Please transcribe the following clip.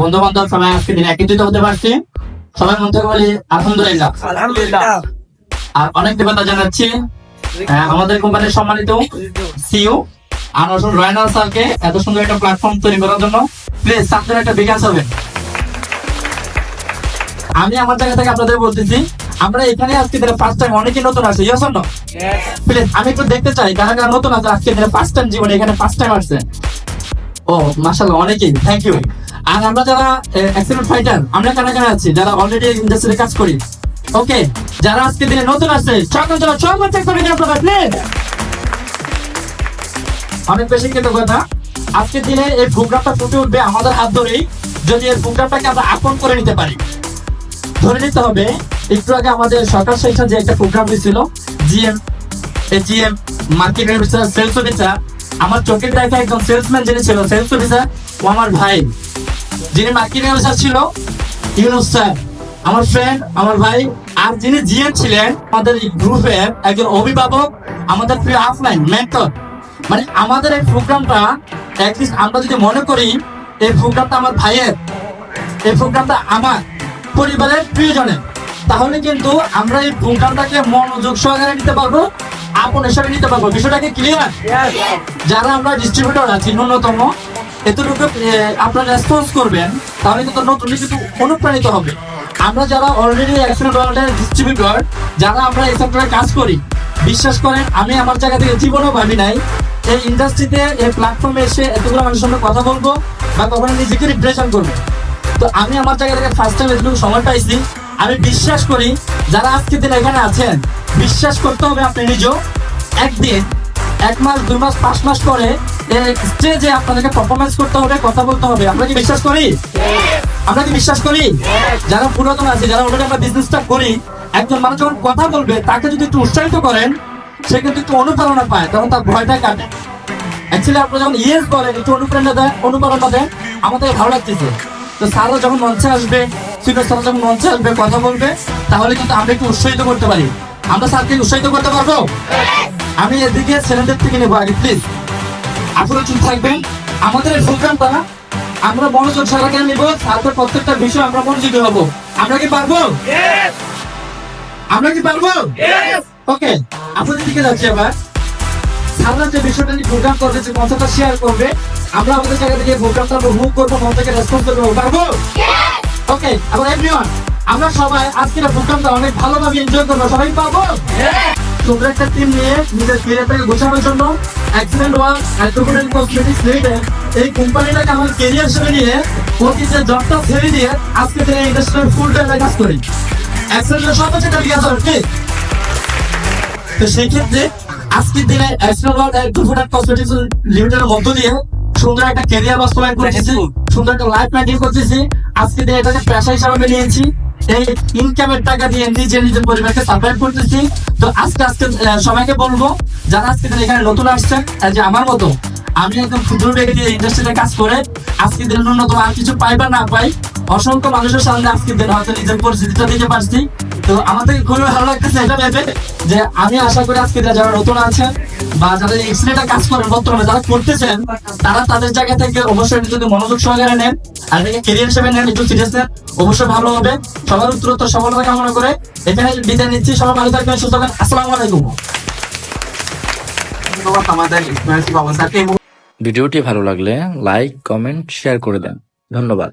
বন্ধু বান্ধব সবাই আজকে দিন একত্রিত হতে পারছি। মন থেকে বলি আলহামদুলিল্লাহ। আলহামদুলিল্লাহ। আর অনেক দেবতা জানাচ্ছি আমাদের কোম্পানির সম্মানিত আনোয়ার রয়নাল স্যারকে এত সুন্দর একটা প্ল্যাটফর্ম তৈরি করার জন্য। প্লিজ একটা বিকাশ হবে আমি আমার জায়গা থেকে আপনাদের বলতেছি আমরা এখানে আজকে দিনে ফার্স্ট টাইম অনেকে নতুন আছে ইয়েস না প্লিজ আমি একটু দেখতে চাই কারা কারা নতুন আছে আজকে দিনে ফার্স্ট টাইম জীবনে এখানে ফার্স্ট টাইম আসছে? ও মাশাআল্লাহ অনেকেই থ্যাংক ইউ আর আমরা যারা অ্যাক্সিডেন্ট ফাইটার আমরা কারা কারা আছি? যারা অলরেডি ইন্ডাস্ট্রিতে কাজ করি। ওকে যারা আজকে দিনে নতুন আসছে, সকল যারা সব চেক করে আপনারা প্লিজ অনেক বেশি কিন্তু কথা আজকে দিনে এই প্রোগ্রামটা ফুটে উঠবে আমাদের হাত ধরেই, যদি এই প্রোগ্রামটাকে আমরা আপন করে নিতে পারি। ধরে নিতে হবে, একটু আগে আমাদের সরকার সেকশন যে একটা প্রোগ্রাম হয়েছিল GM GM market officer sales officer আমার চোখের দেখা একজন সেলসম্যান যিনি ছিল সেলস অফিসার ও আমার ভাই। যিনি মার্কেটিং অফিসার ছিল ইউনুস স্যার। আমার ফ্রেন্ড আমার ভাই আর যিনি জিএম ছিলেন আমাদের এই গ্রুপের একজন অভিভাবক আমাদের প্রিয় অফলাইন মেন্টর মানে আমাদের এই প্রোগ্রামটা অ্যাটলিস্ট আমরা যদি মনে করি এই প্রোগ্রামটা আমার ভাইয়ের এই প্রোগ্রামটা আমার পরিবারের প্রিয়জনের। তাহলে কিন্তু আমরা এই প্রোগ্রামটাকে মনোযোগ সহকারে নিতে পারব আপন হিসাবে নিতে পারব। বিষয়টাকে ক্লিয়ার যারা আমরা ডিস্ট্রিবিউটর আছি ন্যূনতম এতটুকু আপনারা রেসপন্স করবেন, তাহলে কিন্তু নতুন কিন্তু অনুপ্রাণিত হবে। আমরা যারা অলরেডি অ্যাক্সিডেন্ট ওয়ার্ল্ডের ডিস্ট্রিবিউটর যারা আমরা এই সেক্টরে কাজ করি, বিশ্বাস করেন, আমি আমার জায়গা থেকে জীবনেও ভাবি নাই, এই ইন্ডাস্ট্রিতে এই প্ল্যাটফর্মে এসে এতগুলো মানুষের সঙ্গে কথা বলব বা কখনো নিজেকে রিপ্রেজেন্ট করব। তো আমি আমার জায়গা থেকে ফার্স্ট টাইম এতটুকু সময় পাইছি। আমি বিশ্বাস করি, যারা আজকে দিন এখানে আছেন, বিশ্বাস করতে হবে আপনি নিজেও। একদিন, এক মাস, দুই মাস, পাঁচ মাস পরে স্টেজে আপনাদেরকে পারফরমেন্স করতে হবে, কথা বলতে হবে আমরা কি বিশ্বাস করি? আমরা কি বিশ্বাস করি? যারা পুরাতন আছে, যারা অলরেডি আমরা বিজনেসটা করি, একজন মানুষ যখন কথা বলবে, তাকে যদি একটু উৎসাহিত করেন, সে কিন্তু একটু অনুপ্রেরণা পায়, তখন তার ভয়টা কাটে। অ্যাকচুয়ালি আপনারা যখন ইয়েস বলেন, একটু অনুপ্রেরণা দেন অনুপ্রেরণা দেন আমাদের ভালো লাগতেছে। তো স্যারও যখন মঞ্চে আসবে সিনিয়র স্যার যখন মঞ্চে আসবে, কথা বলবে, তাহলে কিন্তু আমরা একটু উৎসাহিত করতে পারি। আমরা স্যারকে উৎসাহিত করতে পারব? আমি এদিকে ছেলেদের থেকে নেব আগে প্লিজ আপনারা চুপ থাকবেন। আমাদের এই প্রোগ্রামটা আমরা মনোযোগ সহকারে নিব তারপর প্রত্যেকটা বিষয় আমরা মনোযোগী হব। আমরা কি পারব? আমরা কি পারব? ওকে আপনাদের দিকে যাচ্ছি আবার সামনে যে বিষয়টা নিয়ে প্রোগ্রাম করবে যে কনসেপ্টটা শেয়ার করবে আমরা আমাদের জায়গা থেকে প্রোগ্রামটা মুভ করব মন রেসপন্স করব পারব? ওকে আবার এভরিওয়ান আমরা সবাই আজকের প্রোগ্রামটা অনেক ভালোভাবে এনজয় করব। সবাই পাবো তোমরা একটা টিম নিয়ে নিজের ক্যারিয়ারটাকে গোছানোর জন্য অ্যাক্সিডেন্ট ওয়ার্ক কসমেটিক্স লিমিটেড এই কোম্পানিটাকে আমার ক্যারিয়ার হিসেবে নিয়ে জবটা দিয়ে আজকে থেকে ইন্ডাস্ট্রিয়াল ফুল টাইম কাজ করি। অ্যাক্সিডেন্টের টার্গেট আছে ঠিক তো সেই ক্ষেত্রে আজকের দিনে অ্যাক্সিডেন্ট ওয়ার্ক অ্যান্ট্রোপোনেল কসমেটিক্স লিমিটেডের মধ্য দিয়ে সুন্দর একটা ক্যারিয়ার বাস্তবায়ন সুন্দর একটা লাইফ মেনটেন করতেছি। আজকে দিনে এটাকে পেশা হিসাবে নিয়েছি। এই ইনকামের টাকা দিয়ে নিজে নিজের পরিবারকে সার্ভাইভ করতেছি। তো আজকে আজকে সবাইকে বলব, যারা আজকে এখানে নতুন আসছেন যে আমার মতো, আমি একদম ক্ষুদ্র ব্যক্তি ইন্ডাস্ট্রিতে কাজ করে, আজকে দিনে ন্যূনতম আর কিছু পাই বা না পাই, অসংখ্য মানুষের সামনে আজকে দিন হয়তো নিজের পরিস্থিতিটা দিতে পারছি। তো আমাদের খুবই ভালো লাগতেছে এটা ভেবে যে আমি আশা করি আজকে যারা নতুন আছেন বা যারা এক্সিডেন্টটা কাজ করেন, বর্তমানে যারা করতেছেন, তারা তাদের জায়গা থেকে অবশ্যই যদি মনোযোগ সহকারে নেন আর হিসেবে নেন, একটু সিরিয়াস নেন, অবশ্যই ভালো হবে। সবার উত্তরোত্তর সফলতা কামনা করে এখানে বিদায় নিচ্ছি। সবাই ভালো থাকবেন, সুস্থ থাকবেন। আসসালামু আলাইকুম। ভিডিওটি ভালো লাগলে লাইক কমেন্ট শেয়ার করে দেন। ধন্যবাদ।